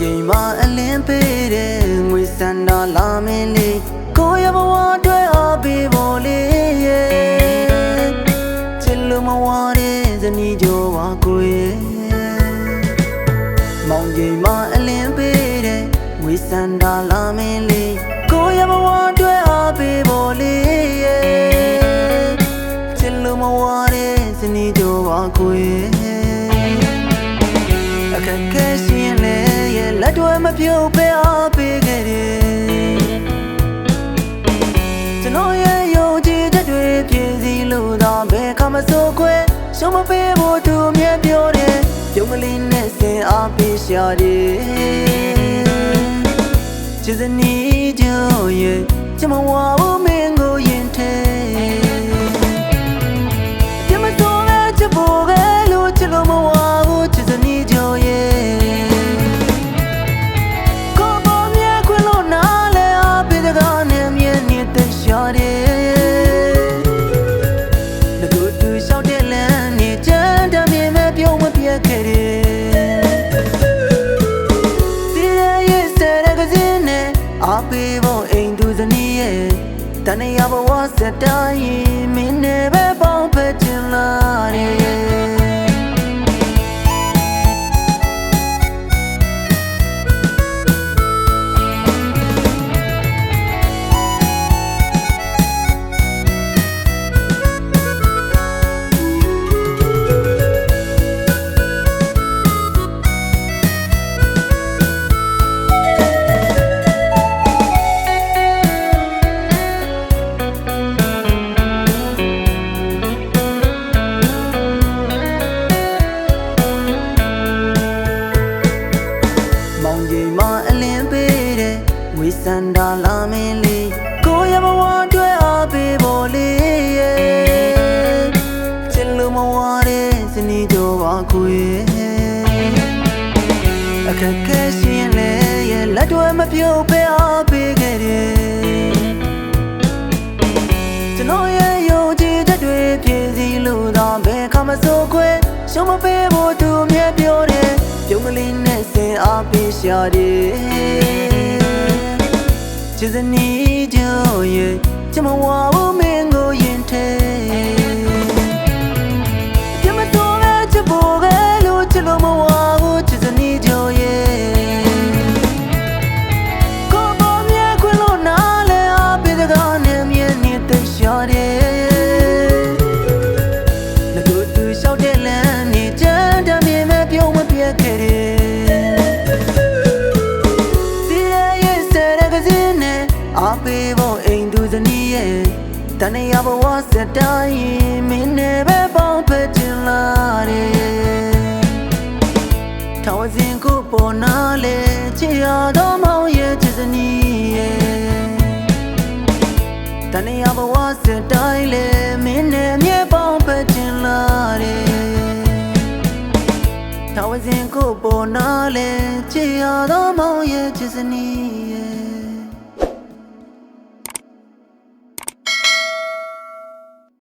ချိန်မှာအလင်းပေးတဲ့ငွေစန္ဒလာမင်းလေးကိုရဘဝအတွက်အပေးဖို့လေးရဲ့ချစ်လို့မဝတဲ့ဇနီးကျော်ပါကိုရဲ့မောင်ချိန်မှာအလင်းပေးတဲ့ငွေစန္ဒလာမင်းလေးကိုရဘဝအတွက်အပေးဖို့လေးရဲ့ချစ်လို့မဝတဲ့ဇနီးကျော်ပါကိုရဲ့အခက်ခဲရှိ လက်တွဲမပြုတ်ပဲအားပေးခဲ့တယ်ကျွန်တော်ရဲ့ယုံကြည်ချက်တွေပြည့်စည်လို့သာဘယ်ကမှစိုးခွဲရှုံးမပေးဖို့သူမြဲပြောတယ်ပြုံးကလေးနဲ့စင်အားပေးရှာတယ်ချစ်စနီးကြရဲ့ချမဝါ ဘဝစတိုင်းမင်း မောင်ကြီးမအလင်းပေးတဲ့ဝေစန္ဒာလာမင်းလေးကိုရဘဝအတွက်အားပေးဖို့လေးရဲ့ချစ်လို့မဝတဲ့စနီးကြောပါခွေအခက်ခဲရှင်လေရဲ့လက်တွေမပြုတ်ပဲအားပေးခဲ့တယ်ကျွန်တော်ရဲ့ယုံကြည်ချက်တွေပြည့်စည်လို့သာဘယ်ခါမစိုးခွဲရှုံးမပေး ရှာတယ်ချစ်စနီးကြရဲ့ချစ်မဝါဘူး ပိဖို့အိမ်သူဇနီးရဲ့တန်ရဘဝစတိုင်းမင်းနဲ့ပဲပေါင်းဖက်ချင်လာတယ်ထောင်စဉ်ကိုပေါ်နာလေချစ်ရတော့မောင်ရဲ့ချစ်စနီးရဲ့တန်ရဘဝစတိုင်းလေမင်းနဲ့မြေပေါင်းပတ်ချင်လာတယ်ထောင်စဉ်ကိုပေါ်နာလေချစ်ရတော့မောင်ရဲ့ချစ်စနီးရဲ့